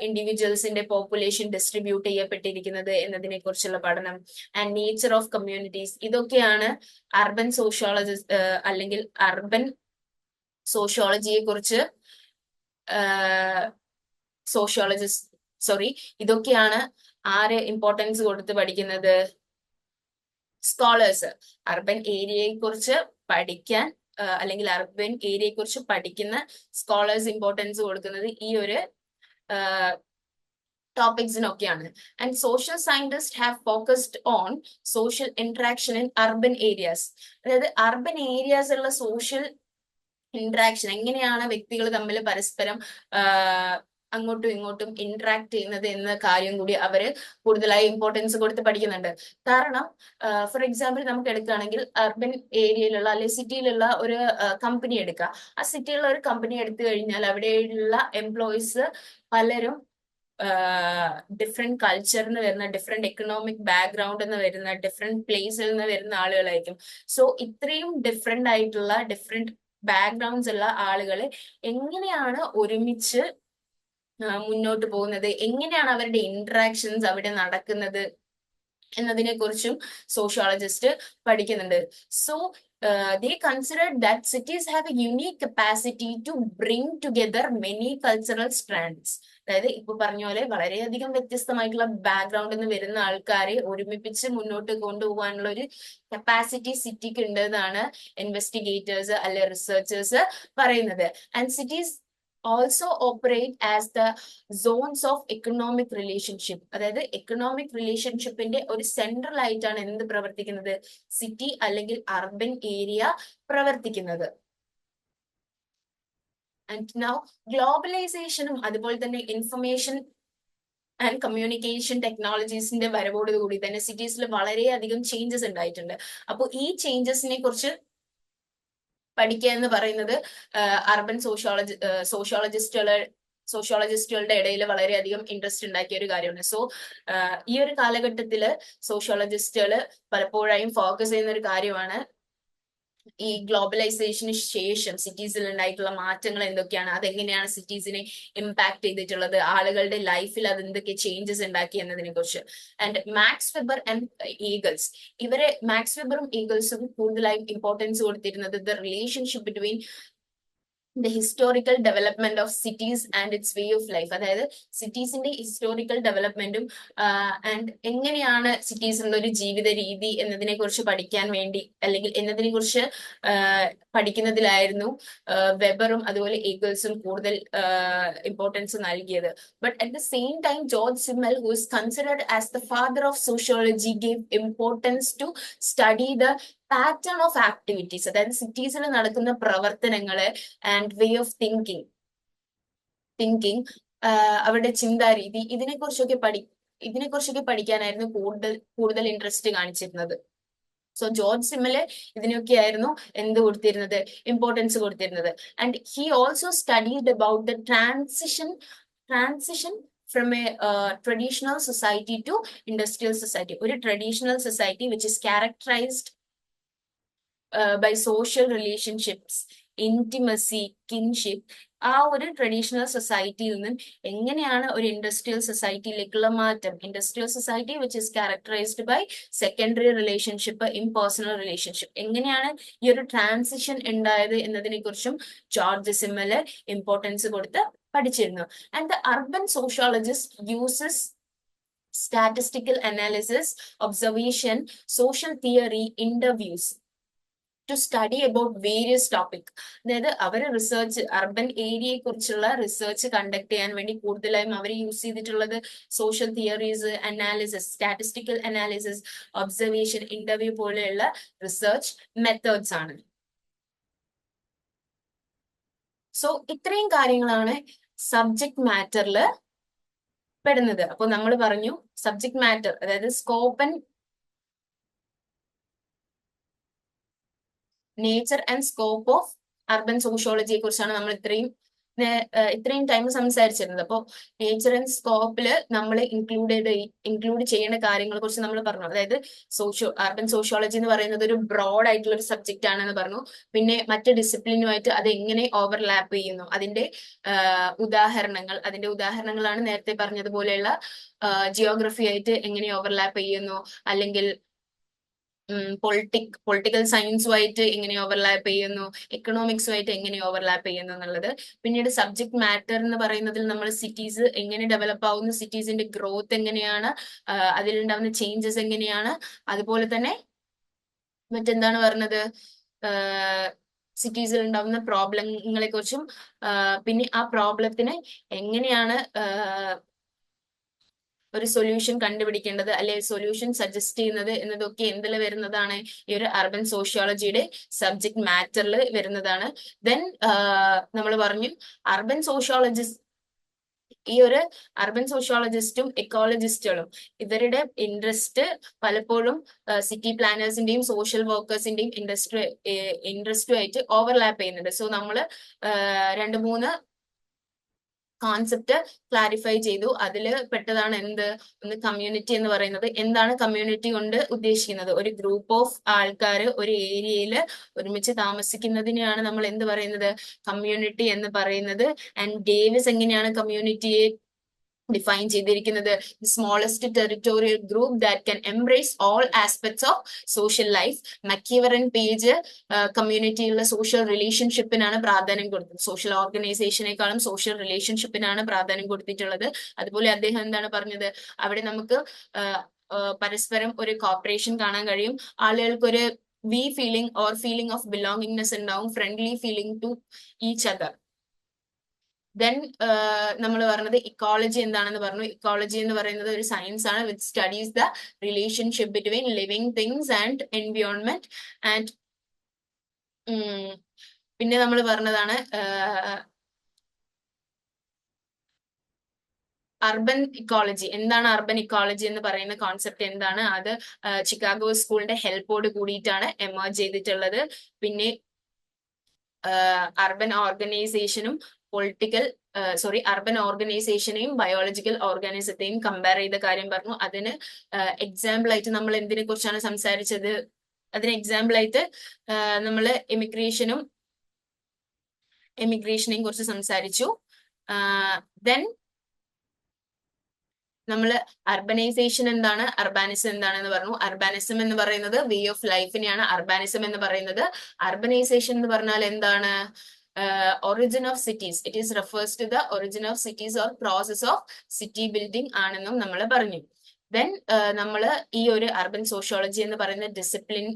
ഇൻഡിവിജ്വൽസിന്റെ പോപ്പുലേഷൻ ഡിസ്ട്രിബ്യൂട്ട് ചെയ്യപ്പെട്ടിരിക്കുന്നത് എന്നതിനെ കുറിച്ചുള്ള പഠനം. ആൻഡ് നേച്ചർ ഓഫ് കമ്മ്യൂണിറ്റീസ് ഇതൊക്കെയാണ് അർബൻ സോഷ്യോളജി അല്ലെങ്കിൽ അർബൻ സോഷ്യോളജിയെ കുറിച്ച് സോഷ്യോളജിസ്റ്റ് സോറി ഇതൊക്കെയാണ് ആര് ഇമ്പോർട്ടൻസ് കൊടുത്ത് പഠിക്കുന്നത്? സ്കോളേഴ്സ് അർബൻ ഏരിയയെ കുറിച്ച് പഠിക്കാൻ അല്ലെങ്കിൽ അർബൻ ഏരിയയെ കുറിച്ച് പഠിക്കുന്ന സ്കോളേഴ്സ് ഇമ്പോർട്ടൻസ് കൊടുക്കുന്നത് ഈ ഒരു ടോപ്പിക്സിനൊക്കെയാണ് and social scientist have focused on social interaction in urban areas അതായത് അർബൻ ഏരിയാസ് ഉള്ള സോഷ്യൽ ഇന്ററാക്ഷൻ എങ്ങനെയാണ് വ്യക്തികൾ തമ്മിൽ പരസ്പരം അങ്ങോട്ടും ഇങ്ങോട്ടും ഇന്ററാക്ട് ചെയ്യുന്നത് എന്ന കാര്യം കൂടി അവർ കൂടുതലായി ഇമ്പോർട്ടൻസ് കൊടുത്ത് പഠിക്കുന്നുണ്ട്. കാരണം ഫോർ എക്സാമ്പിൾ നമുക്ക് എടുക്കുകയാണെങ്കിൽ അർബൻ ഏരിയയിലുള്ള അല്ലെങ്കിൽ സിറ്റിയിലുള്ള ഒരു കമ്പനി എടുക്കുക ആ സിറ്റിയിലുള്ള ഒരു കമ്പനി എടുത്തു കഴിഞ്ഞാൽ അവിടെയുള്ള എംപ്ലോയീസ് പലരും ഡിഫറെന്റ് കൾച്ചറിൽ നിന്ന് വരുന്ന ഡിഫറെന്റ് എക്കണോമിക് ബാക്ക്ഗ്രൗണ്ട് എന്ന് വരുന്ന ഡിഫറെന്റ് പ്ലേസിൽ നിന്ന് വരുന്ന ആളുകളായിരിക്കും. സോ ഇത്രയും ഡിഫറെന്റ് ആയിട്ടുള്ള ഡിഫറെന്റ് ബാക്ക്ഗ്രൗണ്ട്സ് ഉള്ള ആളുകളെ എങ്ങനെയാണ് ഒരുമിച്ച് മുന്നോട്ട് പോകുന്നത്. എങ്ങനെയാണ് അവരുടെ ഇന്ററാക്ഷൻസ് അവിടെ നടക്കുന്നത് എന്നതിനെ കുറിച്ചും സോഷ്യോളജിസ്റ്റ് പഠിക്കുന്നുണ്ട് so they consider that cities have a unique capacity to bring together many cultural strands അതായത് ഇപ്പൊ പറഞ്ഞ പോലെ വളരെയധികം വ്യത്യസ്തമായിട്ടുള്ള ബാക്ക്ഗ്രൗണ്ടിൽ നിന്ന് വരുന്ന ആൾക്കാരെ ഒരുമിപ്പിച്ച് മുന്നോട്ട് കൊണ്ടുപോകാനുള്ള ഒരു കപ്പാസിറ്റി സിറ്റിക്ക് ഉണ്ടെന്നാണ് ഇൻവെസ്റ്റിഗേറ്റേഴ്സ് അല്ലെ റിസർച്ചേഴ്സ് പറയുന്നത്. And cities also operate as the zones of economic relationship അതായത് എക്കണോമിക് റിലേഷൻഷിപ്പിന്റെ ഒരു സെൻട്രൽ ആയിട്ടാണ് എന്ത് പ്രവർത്തിക്കുന്നത്? സിറ്റി അല്ലെങ്കിൽ അർബൻ ഏരിയ പ്രവർത്തിക്കുന്നത്. ആൻഡ് നൗ ഗ്ലോബലൈസേഷനും അതുപോലെ തന്നെ ഇൻഫർമേഷൻ ആൻഡ് കമ്മ്യൂണിക്കേഷൻ ടെക്നോളജീസിന്റെ വരവോടുകൂടി തന്നെ സിറ്റീസിൽ വളരെയധികം ചേഞ്ചസ് ഉണ്ടായിട്ടുണ്ട്. അപ്പോൾ ഈ ചേഞ്ചസിനെ കുറിച്ച് പഠിക്കുക എന്ന് പറയുന്നത് അർബൻ സോഷ്യോളജി സോഷ്യോളജിസ്റ്റുകളെ സോഷ്യോളജിസ്റ്റുകളുടെ ഇടയിൽ വളരെയധികം ഇൻട്രസ്റ്റ് ഉണ്ടാക്കിയ ഒരു കാര്യമാണ്. സോ ഈ ഒരു കാലഘട്ടത്തിൽ സോഷ്യോളജിസ്റ്റുകൾ പലപ്പോഴായും ഫോക്കസ് ചെയ്യുന്ന ഒരു കാര്യമാണ് ഈ ഗ്ലോബലൈസേഷന് ശേഷം സിറ്റീസിൽ ഉണ്ടായിട്ടുള്ള മാറ്റങ്ങൾ എന്തൊക്കെയാണ്? അതെങ്ങനെയാണ് സിറ്റീസിനെ ഇമ്പാക്ട് ചെയ്തിട്ടുള്ളത്? ആളുകളുടെ ലൈഫിൽ അത് എന്തൊക്കെ ചേഞ്ചസ് ഉണ്ടാക്കി എന്നതിനെ കുറിച്ച്. And Max Weber and Engels ഇവരെ മാക്സ് വെബറും ഈഗിൾസും കൂടുതലായും ഇമ്പോർട്ടൻസ് കൊടുത്തിരുന്നത് the relationship between the historical development of cities and its way of life അതായത് സിറ്റീസിന്റെ ഹിസ്റ്റോറിക്കൽ ഡെവലപ്മെന്റും ആൻഡ് എങ്ങനെയാണ് സിറ്റീസ് ഒരു ജീവിത രീതി എന്നതിനെ കുറിച്ച് പഠിക്കാൻ വേണ്ടി അല്ലെങ്കിൽ എന്നതിനെ കുറിച്ച് പഠിക്കുന്നതിലായിരുന്നു വെബറും അതുപോലെ ഈഗിൾസും കൂടുതൽ ഇമ്പോർട്ടൻസ് നൽകിയത്. But at the same time George Simmel who is considered as the father of sociology gave importance to study the pattern of activities അതായത് സിറ്റീസിൽ നടക്കുന്ന പ്രവർത്തനങ്ങൾ and way of thinking thinking അവരുടെ ചിന്താരീതി ഇതിനെക്കുറിച്ചൊക്കെ പഠി ഇതിനെക്കുറിച്ചൊക്കെ പഠിക്കാനായിരുന്നു കൂടുതൽ കൂടുതൽ ഇൻട്രസ്റ്റ് കാണിച്ചിരുന്നത്. സോ ജോർജ് സിമ്മൽ ഇതിനൊക്കെ ആയിരുന്നു എന്ത് കൊടുത്തിരുന്നത്? ഇമ്പോർട്ടൻസ് കൊടുത്തിരുന്നത്. And he also studied about the transition transition from a traditional society to industrial society ഒരു traditional society which is characterised by social relationships intimacy kinship ആ ഒരു ട്രഡീഷണൽ സൊസൈറ്റിയിൽ നിന്നും എങ്ങനെയാണ് ഒരു ഇൻഡസ്ട്രിയൽ സൊസൈറ്റിയിലേക്കുള്ള മാറ്റം? Industrial society which is characterised by secondary relationship impersonal relationship എങ്ങനെയാണ് ഈ ഒരു ട്രാൻസിഷൻ ഉണ്ടായത് എന്നതിനെ കുറിച്ചും ജോർജ് സിമ്മൽ ഇമ്പോർട്ടൻസ് കൊടുത്ത് പഠിച്ചിരുന്നു. And the urban sociologist uses statistical analysis observation social theory interviews. To study about various topic അതായത് അവർ റിസർച്ച് അർബൻ ഏരിയയെ കുറിച്ചുള്ള റിസർച്ച് കണ്ടക്ട് ചെയ്യാൻ വേണ്ടി കൂടുതലായും അവർ യൂസ് ചെയ്തിട്ടുള്ളത് social theories analysis statistical analysis observation interview പോലെയുള്ള റിസർച്ച് മെത്തേഡ്സ് ആണ്. സോ ഇത്രയും കാര്യങ്ങളാണ് സബ്ജക്ട് മാറ്ററിൽ പെടുന്നത്. അപ്പോൾ നമ്മൾ പറഞ്ഞു സബ്ജക്ട് മാറ്റർ അതായത് scope and nature and scope of urban സോഷ്യോളജിയെ കുറിച്ചാണ് നമ്മൾ ഇത്രയും ഇത്രയും ടൈം സംസാരിച്ചിരുന്നത്. അപ്പോൾ നേച്ചർ ആൻഡ് സ്കോപ്പിൽ നമ്മൾ ഇൻക്ലൂഡഡ് ഇൻക്ലൂഡ് ചെയ്യേണ്ട കാര്യങ്ങളെ കുറിച്ച് നമ്മൾ പറഞ്ഞു. അതായത് സോഷ്യോ അർബൻ സോഷ്യോളജി എന്ന് പറയുന്നത് ഒരു ബ്രോഡ് ആയിട്ടുള്ള ഒരു സബ്ജക്റ്റ് ആണെന്ന് പറഞ്ഞു. പിന്നെ മറ്റ് ഡിസിപ്ലിനുമായിട്ട് അത് എങ്ങനെ ഓവർലാപ്പ് ചെയ്യുന്നു? അതിന്റെ ഉദാഹരണങ്ങൾ അതിന്റെ ഉദാഹരണങ്ങളാണ് നേരത്തെ പറഞ്ഞതുപോലെയുള്ള ജിയോഗ്രഫി ആയിട്ട് എങ്ങനെ ഓവർലാപ്പ് ചെയ്യുന്നു? അല്ലെങ്കിൽ പൊളിറ്റിക് പൊളിറ്റിക്കൽ സയൻസുമായിട്ട് എങ്ങനെ ഓവർലാപ്പ് ചെയ്യുന്നു എക്കണോമിക്സുമായിട്ട് എങ്ങനെ ഓവർലാപ്പ് ചെയ്യുന്നു എന്നുള്ളത്. പിന്നീട് സബ്ജക്ട് മാറ്റർ എന്ന് പറയുന്നതിൽ നമ്മൾ സിറ്റീസ് എങ്ങനെ ഡെവലപ്പ് ആവുന്നു സിറ്റീസിന്റെ ഗ്രോത്ത് എങ്ങനെയാണ് അതിലുണ്ടാവുന്ന ചേഞ്ചസ് എങ്ങനെയാണ് അതുപോലെ തന്നെ മറ്റെന്താണ് പറഞ്ഞത് സിറ്റീസിൽ ഉണ്ടാവുന്ന പ്രോബ്ലങ്ങളെ കുറിച്ചും പിന്നെ ആ പ്രോബ്ലത്തിന് എങ്ങനെയാണ് ഒരു സൊല്യൂഷൻ കണ്ടുപിടിക്കേണ്ടത് അല്ലെ സൊല്യൂഷൻ സജസ്റ്റ് ചെയ്യുന്നത് എന്നതൊക്കെ എന്തിൽ വരുന്നതാണ്? ഈ ഒരു അർബൻ സോഷ്യോളജിയുടെ സബ്ജക്ട് മാറ്ററിൽ വരുന്നതാണ്. ദെൻ നമ്മൾ പറഞ്ഞു അർബൻ സോഷ്യോളജിസ്റ്റ് ഈ ഒരു അർബൻ സോഷ്യോളജിസ്റ്റും എക്കോളജിസ്റ്റുകളും ഇവരുടെ ഇൻട്രസ്റ്റ് പലപ്പോഴും സിറ്റി പ്ലാനേഴ്സിന്റെയും സോഷ്യൽ വർക്കേഴ്സിന്റെയും ഇൻഡസ്ട്രി ഇൻട്രസ്റ്റുമായിട്ട് ഓവർലാപ്പ് ചെയ്യുന്നുണ്ട്. സോ നമ്മൾ രണ്ട് മൂന്ന് കോൺസെപ്റ്റ് ക്ലാരിഫൈ ചെയ്തു. അതിൽ പെട്ടതാണ് എന്ത്? ഒന്ന് കമ്മ്യൂണിറ്റി എന്ന് പറയുന്നത്. എന്താണ് കമ്മ്യൂണിറ്റി കൊണ്ട് ഉദ്ദേശിക്കുന്നത്? ഒരു ഗ്രൂപ്പ് ഓഫ് ആൾക്കാർ ഒരു ഏരിയയിൽ ഒരുമിച്ച് താമസിക്കുന്നതിനെയാണ് നമ്മൾ എന്ത് പറയുന്നത്? കമ്മ്യൂണിറ്റി എന്ന് പറയുന്നത്. ആൻഡ് ഡേവിസ് എങ്ങനെയാണ് കമ്മ്യൂണിറ്റിയെ ഡിഫൈൻ ചെയ്തിരിക്കുന്നത് smallest territorial group that can embrace all aspects of social life MacIver Page കമ്മ്യൂണിറ്റിയിലുള്ള social റിലേഷൻഷിപ്പിനാണ് പ്രാധാന്യം കൊടുത്തത്. സോഷ്യൽ ഓർഗനൈസേഷനേക്കാളും സോഷ്യൽ റിലേഷൻഷിപ്പിനാണ് പ്രാധാന്യം കൊടുത്തിട്ടുള്ളത്. അതുപോലെ അദ്ദേഹം എന്താണ് പറഞ്ഞത്? അവിടെ നമുക്ക് പരസ്പരം ഒരു കോപ്പറേഷൻ കാണാൻ കഴിയും. ആളുകൾക്കൊരു we feeling or feeling of belongingness ഉണ്ടാവും. Friendly feeling to each other then നമ്മൾ പറഞ്ഞത് ഇക്കോളജി എന്താണെന്ന് പറഞ്ഞു. ഇക്കോളജി എന്ന് പറയുന്നത് ഒരു സയൻസ് ആണ് with studies the relationship between living things and environment and പിന്നെ നമ്മൾ പറഞ്ഞതാണ് അർബൻ ഇക്കോളജി എന്താണ് അർബൻ ഇക്കോളജി എന്ന് പറയുന്ന കോൺസെപ്റ്റ് എന്താണ്? അത് ചിക്കാഗോ സ്കൂളിന്റെ ഹെൽപ്പോട് കൂടിയിട്ടാണ് എമേർജ് ചെയ്തിട്ടുള്ളത്. പിന്നെ അർബൻ ഓർഗനൈസേഷനും പൊളിറ്റിക്കൽ സോറി അർബൻ ഓർഗനൈസേഷനെയും ബയോളജിക്കൽ ഓർഗാനിസത്തെയും കമ്പയർ ചെയ്ത കാര്യം പറഞ്ഞു. അതിന് എക്സാമ്പിൾ ആയിട്ട് നമ്മൾ എന്തിനെ കുറിച്ചാണ് സംസാരിച്ചത്? അതിന് എക്സാമ്പിൾ ആയിട്ട് നമ്മൾ എമിഗ്രേഷനും എമിഗ്രേഷനെയും കുറിച്ച് സംസാരിച്ചു. ദെൻ നമ്മൾ അർബനൈസേഷൻ എന്താണ്? അർബാനിസം എന്താണെന്ന് പറഞ്ഞു. അർബാനിസം എന്ന് പറയുന്നത് വേ ഓഫ് ലൈഫിനെയാണ് അർബാനിസം എന്ന് പറയുന്നത് അർബനൈസേഷൻ എന്ന് പറഞ്ഞാൽ എന്താണ്? Origin of cities. It is refers to the origin of cities or process of city building ആണെന്നും നമ്മൾ പറഞ്ഞു. ദെൻ നമ്മൾ ഈ ഒരു അർബൻ സോഷ്യോളജി എന്ന് പറയുന്ന ഡിസിപ്ലിൻ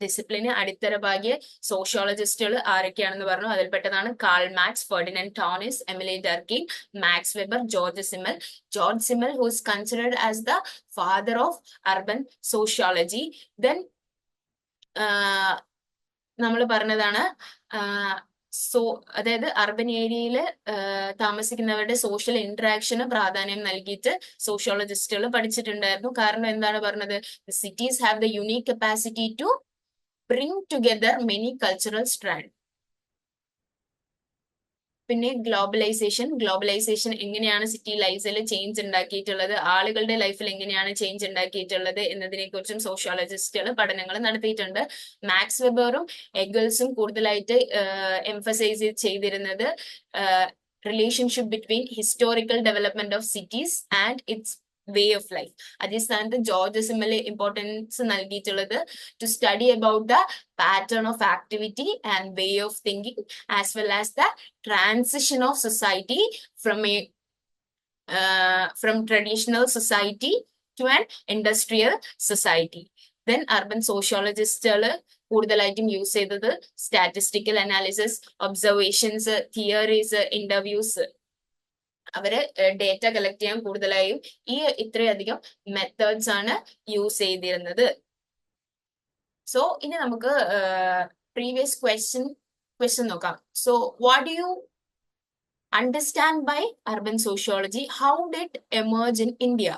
ഡിസിപ്ലിന് അടിത്തറ പാകിയ സോഷ്യോളജിസ്റ്റുകൾ ആരൊക്കെയാണെന്ന് പറഞ്ഞു. അതിൽപ്പെട്ടതാണ് Karl Marx Ferdinand Tonnies Emile Durkheim Max Weber Georg Simmel Georg Simmel whose considered as the father of urban sociology then നമ്മൾ പറഞ്ഞതാണ് സോ അതായത് അർബൻ ഏരിയയിൽ താമസിക്കുന്നവരുടെ സോഷ്യൽ ഇന്ററാക്ഷന് പ്രാധാന്യം നൽകിയിട്ട് സോഷ്യോളജിസ്റ്റുകൾ പഠിച്ചിട്ടുണ്ടായിരുന്നു. കാരണം എന്താണ് പറഞ്ഞത്? Cities have the unique capacity to bring together many cultural strand പിന്നെ ഗ്ലോബലൈസേഷൻ ഗ്ലോബലൈസേഷൻ എങ്ങനെയാണ് സിറ്റി ലൈഫിൽ ചേഞ്ച് ഉണ്ടാക്കിയിട്ടുള്ളത് ആളുകളുടെ ലൈഫിൽ എങ്ങനെയാണ് ചേഞ്ച് ഉണ്ടാക്കിയിട്ടുള്ളത് എന്നതിനെ കുറിച്ചും സോഷ്യോളജിസ്റ്റുകൾ പഠനങ്ങൾ നടത്തിയിട്ടുണ്ട്. മാക്സ് വെബറും എഗൽസും കൂടുതലായിട്ട് എംഫസൈസ് ചെയ്തിരുന്നത് relationship between historical development of cities and its way of life അതേ സ്ഥാനത്ത് ജോർജ് സിമ്മൽ ഇമ്പോർട്ടൻസ് നൽകിയിട്ടുള്ളത് to study about the pattern of activity and way of thinking as well as the transition of society from a from traditional society to an industrial society then urban സോഷ്യോളജിസ്റ്റുകൾ കൂടുതലായിട്ടും use ചെയ്തത് statistical analysis observations theories interviews അവർ data collect ചെയ്യാൻ കൂടുതലായും ഈ ഇത്രയധികം methods ആണ് use ചെയ്തിരുന്നത്. So ഇനി നമുക്ക് പ്രീവിയസ് ക്വസ്റ്റ്യൻ ക്വസ്റ്റ്യൻ നോക്കാം. So what you understand by urban sociology how did emerge in India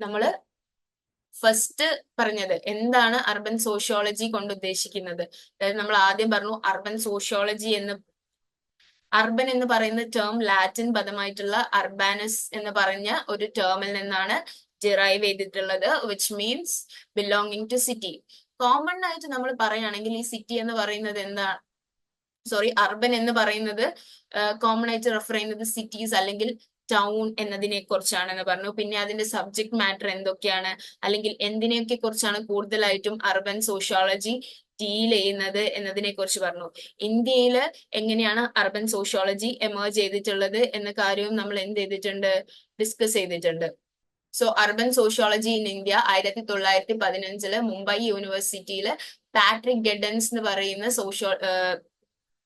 നമ്മൾ ഫസ്റ്റ് പറഞ്ഞത് എന്താണ് അർബൻ സോഷ്യോളജി കൊണ്ട് ഉദ്ദേശിക്കുന്നത്? അതായത് നമ്മൾ ആദ്യം പറഞ്ഞു അർബൻ സോഷ്യോളജി എന്ന് അർബൻ എന്ന് പറയുന്ന ടേം ലാറ്റിൻ പദമായിട്ടുള്ള അർബാനസ് എന്ന് പറഞ്ഞ ഒരു ടേമിൽ നിന്നാണ് ഡിറൈവ് ചെയ്തിട്ടുള്ളത് which means belonging to city common ആയിട്ട് നമ്മൾ പറയുകയാണെങ്കിൽ ഈ സിറ്റി എന്ന് പറയുന്നത് എന്താണ് സോറി അർബൻ എന്ന് പറയുന്നത് കോമൺ ആയിട്ട് റെഫർ ചെയ്യുന്നത് സിറ്റീസ് അല്ലെങ്കിൽ ടൗൺ എന്നതിനെ കുറിച്ചാണെന്ന് പറഞ്ഞു. പിന്നെ അതിന്റെ സബ്ജക്ട് മാറ്റർ എന്തൊക്കെയാണ്? അല്ലെങ്കിൽ എന്തിനെയൊക്കെ കുറിച്ചാണ് കൂടുതലായിട്ടും അർബൻ സോഷ്യോളജി ഡീൽ ചെയ്യുന്നത് എന്നതിനെ കുറിച്ച് പറഞ്ഞു. ഇന്ത്യയിൽ എങ്ങനെയാണ് അർബൻ സോഷ്യോളജി എമേർജ് ചെയ്തിട്ടുള്ളത് എന്ന കാര്യവും നമ്മൾ എന്ത് ചെയ്തിട്ടുണ്ട്? ഡിസ്കസ് ചെയ്തിട്ടുണ്ട്. So urban sociology in India ആയിരത്തി തൊള്ളായിരത്തി പതിനഞ്ചിൽ മുംബൈ യൂണിവേഴ്സിറ്റിയിൽ പാട്രിക് ഗെഡൻസ് എന്ന് പറയുന്ന സോഷ്യോ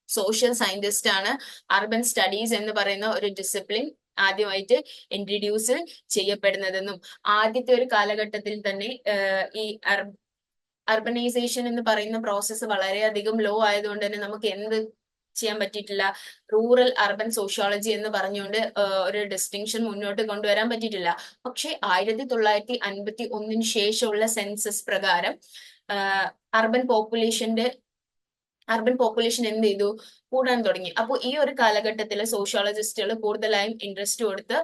സോഷ്യൽ സയന്റിസ്റ്റ് ആണ്. അർബൻ സ്റ്റഡീസ് എന്ന് പറയുന്ന ഒരു ഡിസിപ്ലിൻ ആദ്യമായിട്ട് ഇൻട്രഡ്യൂസ് ചെയ്യപ്പെടുന്നതെന്നും ആദ്യത്തെ ഒരു കാലഘട്ടത്തിൽ തന്നെ ഈ അർബനൈസേഷൻ എന്ന് പറയുന്ന പ്രോസസ്സ് വളരെയധികം ലോ ആയതുകൊണ്ട് തന്നെ നമുക്ക് എന്ത് ചെയ്യാൻ പറ്റിയിട്ടില്ല? റൂറൽ അർബൻ സോഷ്യോളജി എന്ന് പറഞ്ഞുകൊണ്ട് ഒരു ഡിസ്റ്റിങ്ഷൻ മുന്നോട്ട് കൊണ്ടുവരാൻ പറ്റിയിട്ടില്ല. പക്ഷെ ആയിരത്തി തൊള്ളായിരത്തി അൻപത്തി ഒന്നിന് ശേഷമുള്ള സെൻസസ് പ്രകാരം അർബൻ പോപ്പുലേഷന്റെ അർബൻ പോപ്പുലേഷൻ എന്ത് ചെയ്തു? കൂടാൻ തുടങ്ങി. അപ്പോൾ ഈ ഒരു കാലഘട്ടത്തിൽ സോഷ്യോളജിസ്റ്റുകൾ കൂടുതലായും ഇൻട്രസ്റ്റ് കൊടുത്ത്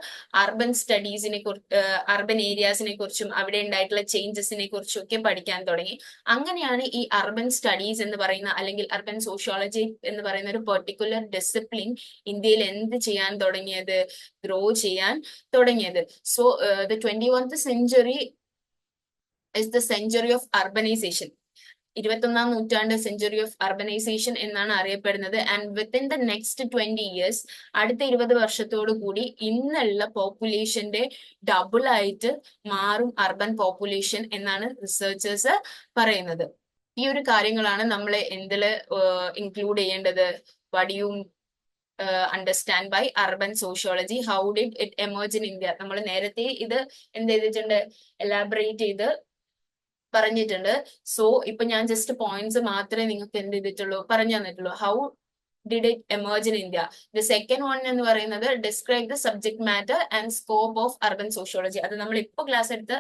അർബൻ സ്റ്റഡീസിനെ കുറിച്ച് അർബൻ ഏരിയാസിനെ കുറിച്ചും അവിടെ ഉണ്ടായിട്ടുള്ള ചേഞ്ചസിനെ കുറിച്ചും ഒക്കെ പഠിക്കാൻ തുടങ്ങി. അങ്ങനെയാണ് ഈ അർബൻ സ്റ്റഡീസ് എന്ന് പറയുന്ന അല്ലെങ്കിൽ അർബൻ സോഷ്യോളജി എന്ന് പറയുന്ന ഒരു പെർട്ടിക്കുലർ ഡിസിപ്ലിൻ ഇന്ത്യയിൽ എന്ത് ചെയ്യാൻ തുടങ്ങിയത്? ഗ്രോ ചെയ്യാൻ തുടങ്ങിയത്. So the twenty oneth century is the century of urbanization ഇരുപത്തൊന്നാം നൂറ്റാണ്ട് സെഞ്ചുറി ഓഫ് അർബനൈസേഷൻ എന്നാണ് അറിയപ്പെടുന്നത്. And within the next twenty years അടുത്ത ഇരുപത് വർഷത്തോടു കൂടി ഇന്നുള്ള പോപ്പുലേഷന്റെ ഡബിൾ ആയിട്ട് മാറും അർബൻ പോപ്പുലേഷൻ എന്നാണ് റിസർച്ചേഴ്സ് പറയുന്നത്. ഈ ഒരു കാര്യങ്ങളാണ് നമ്മൾ എന്തിൽ ഇൻക്ലൂഡ് ചെയ്യേണ്ടത്? വടിയും understand by urban sociology how did it emerge in India നമ്മൾ നേരത്തെ ഇത് എന്ത് ചെയ്തിട്ടുണ്ട്? എലാബറേറ്റ് ചെയ്ത് പറഞ്ഞിട്ടുണ്ട്. സോ ഇപ്പൊ ഞാൻ ജസ്റ്റ് പോയിന്റ്സ് മാത്രമേ നിങ്ങൾക്ക് എന്ത് ചെയ്തിട്ടുള്ളൂ പറഞ്ഞു തന്നിട്ടുള്ളൂ. How did it emerge in India the second one എന്ന് പറയുന്നത് describe the subject matter and scope of urban sociology അത് നമ്മൾ ഇപ്പൊ ക്ലാസ് എടുത്ത്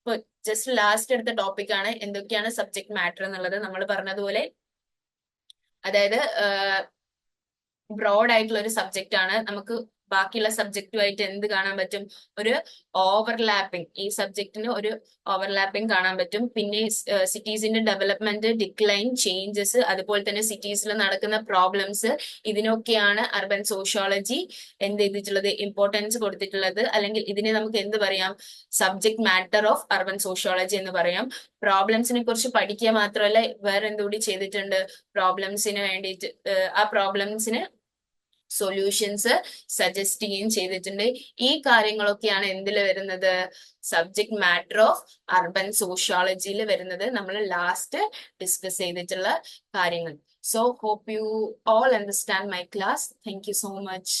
ഇപ്പൊ ജസ്റ്റ് ലാസ്റ്റ് എടുത്ത ടോപ്പിക് ആണ്. എന്തൊക്കെയാണ് സബ്ജക്ട് മാറ്റർ എന്നുള്ളത് നമ്മൾ പറഞ്ഞതുപോലെ. അതായത് ബ്രോഡ് ആയിട്ടുള്ള ഒരു സബ്ജക്റ്റ് ആണ്. നമുക്ക് ബാക്കിയുള്ള സബ്ജക്റ്റുമായിട്ട് എന്ത് കാണാൻ പറ്റും? ഒരു ഓവർലാപ്പിംഗ് ഈ സബ്ജക്റ്റിന് ഒരു ഓവർലാപ്പിംഗ് കാണാൻ പറ്റും. പിന്നെ സിറ്റീസിന്റെ ഡെവലപ്മെന്റ് ഡിക്ലൈൻ ചേഞ്ചസ് അതുപോലെ തന്നെ സിറ്റീസിൽ നടക്കുന്ന പ്രോബ്ലംസ് ഇതിനൊക്കെയാണ് അർബൻ സോഷ്യോളജി എന്ത് ചെയ്തിട്ടുള്ളത്? ഇമ്പോർട്ടൻസ് കൊടുത്തിട്ടുള്ളത്. അല്ലെങ്കിൽ ഇതിനെ നമുക്ക് എന്ത് പറയാം? Subject matter of urban sociology എന്ന് പറയാം. പ്രോബ്ലംസിനെ കുറിച്ച് പഠിക്കുക മാത്രമല്ല വേറെ എന്തുകൂടി ചെയ്തിട്ടുണ്ട് പ്രോബ്ലംസിന് വേണ്ടിയിട്ട് ആ പ്രോബ്ലംസിന് സൊല്യൂഷൻസ് സജസ്റ്റ് ചെയ്യുകയും ചെയ്തിട്ടുണ്ട്. ഈ കാര്യങ്ങളൊക്കെയാണ് എന്തിൽ വരുന്നത്? സബ്ജക്ട് മാറ്റർ ഓഫ് അർബൻ സോഷ്യോളജിയിൽ വരുന്നത്. നമ്മൾ ലാസ്റ്റ് ഡിസ്കസ് ചെയ്തിട്ടുള്ള കാര്യങ്ങൾ. So hope you all understand my class thank you so much